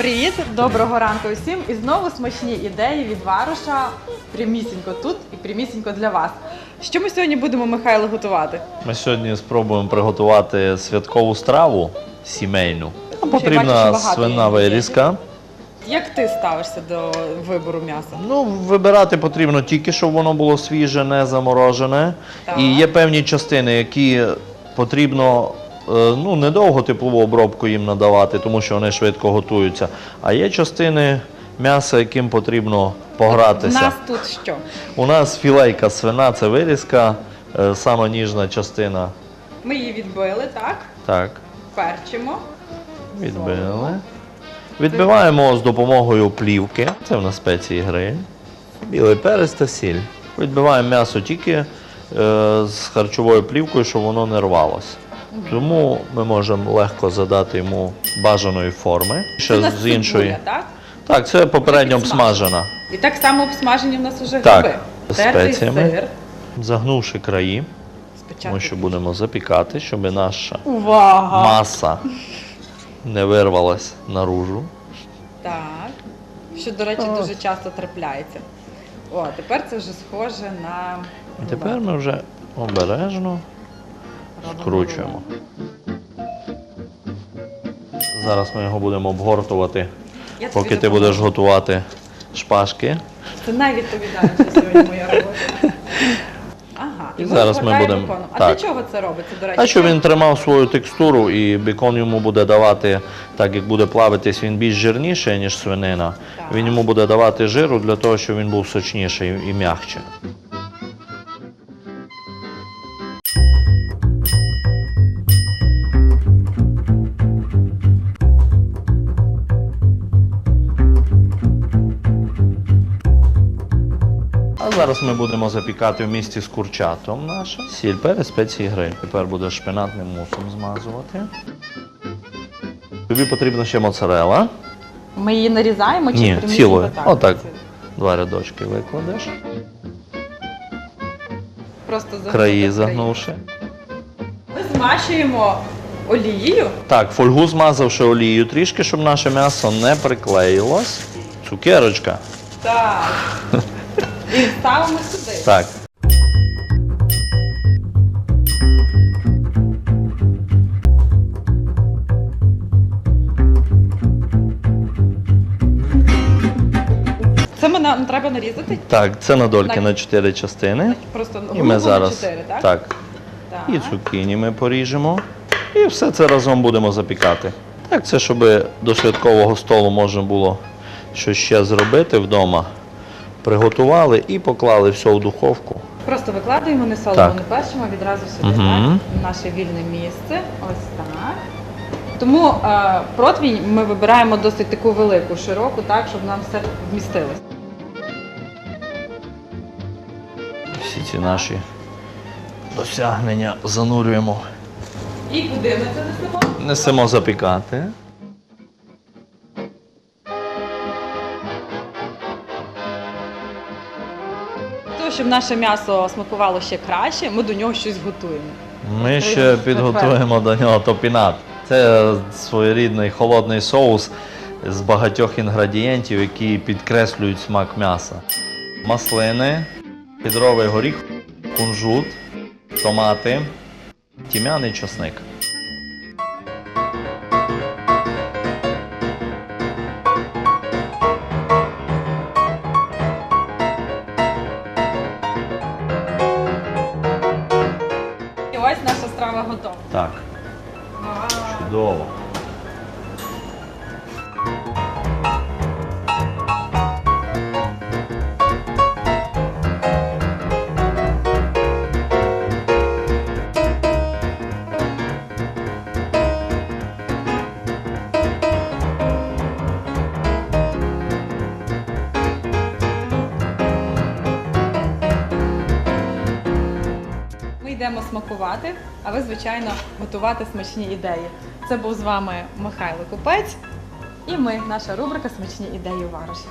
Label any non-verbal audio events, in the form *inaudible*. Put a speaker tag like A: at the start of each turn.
A: Привіт, доброго ранку усім. І знову смачні ідеї від Варуша. Прямісінько тут і прямісінько для вас. Що ми сьогодні будемо, Михайло, готувати?
B: Ми сьогодні спробуємо приготувати святкову страву сімейну. Нам
A: Тому що я
B: потрібна
A: що багато
B: свина вирізка.
A: Як ти ставишся до вибору м'яса?
B: Ну, вибирати потрібно тільки, щоб воно було свіже, не заморожене.
A: Так.
B: І є певні частини, які потрібно ну, недовго теплову обробку їм надавати, тому що вони швидко готуються. А є частини м'яса, яким потрібно погратися.
A: У нас тут що?
B: У нас філейка свина, це вирізка, е, сама ніжна частина.
A: Ми її відбили, так?
B: Так.
A: Перчимо.
B: Відбили. Відбиваємо з допомогою плівки. Це в нас спеції гриль. Білий перець та сіль. Відбиваємо м'ясо тільки е, з харчовою плівкою, щоб воно не рвалося. Тому ми можемо легко задати йому бажаної форми. Ще з іншої.
A: так?
B: Так, це попередньо обсмажена.
A: І так само обсмажені в нас уже
B: Так,
A: гриби. Тертий
B: спеціями.
A: сир.
B: Загнувши краї,
A: Спочатку.
B: ми ще будемо запікати, щоб наша
A: Увага!
B: маса не вирвалась наружу.
A: Так. Що, до речі, дуже часто трапляється. О, тепер це вже схоже на.
B: І тепер ми вже обережно скручуємо. Зараз ми його будемо обгортувати, поки ти будеш готувати шпажки.
A: Це найвідповідальніша сьогодні моя робота. *laughs* Ага,
B: І зараз ми будемо-.
A: А
B: так.
A: для чого це робиться, до речі?
B: А щоб він тримав свою текстуру і бекон йому буде давати, так як буде плавитись, він більш жирніший, ніж свинина.
A: Так.
B: Він йому буде давати жиру для того, щоб він був сочніший і м'якче. Зараз ми будемо запікати в місті з курчатом наше. Сіль, перець, спеції гриль. Тепер буде шпинатним мусом змазувати. Тобі потрібна ще моцарела.
A: Ми її нарізаємо чи
B: Ні, цілою.
A: так?
B: Отак. Два рядочки викладеш,
A: Просто загнути
B: краї
A: краї.
B: загнувши.
A: Ми змащуємо олією.
B: Так, фольгу змазавши олією трішки, щоб наше м'ясо не приклеїлось. Цукерочка.
A: Так. *laughs* І ставимо сюди.
B: Так.
A: Це ми нам треба нарізати?
B: Так, це на дольки на чотири частини.
A: Просто
B: І ми
A: на 4, так?
B: так.
A: Так.
B: І цукіні ми поріжемо. І все це разом будемо запікати. Так, це щоб до святкового столу можна було щось ще зробити вдома. Приготували і поклали все в духовку.
A: Просто викладаємо, не солимо,
B: Так.
A: не першимо, відразу сюди,
B: Мгм.
A: так? В наше вільне місце. Ось так. Тому е, противінь ми вибираємо досить таку велику, широку, так, щоб нам все вмістилось.
B: Всі ці наші досягнення занурюємо.
A: І куди ми це несемо?
B: Несемо запікати.
A: Того, щоб наше м'ясо смакувало ще краще, ми до нього щось готуємо.
B: Ми ще підготуємо до нього топінат. Це своєрідний холодний соус з багатьох інгредієнтів, які підкреслюють смак м'яса. Маслини, підровий горіх, кунжут, томати, тім'яний часник.
A: Готова.
B: Так, чудово.
A: Йдемо смакувати, а ви, звичайно, готувати смачні ідеї. Це був з вами Михайло Купець і ми, наша рубрика Смачні ідеї у варуші.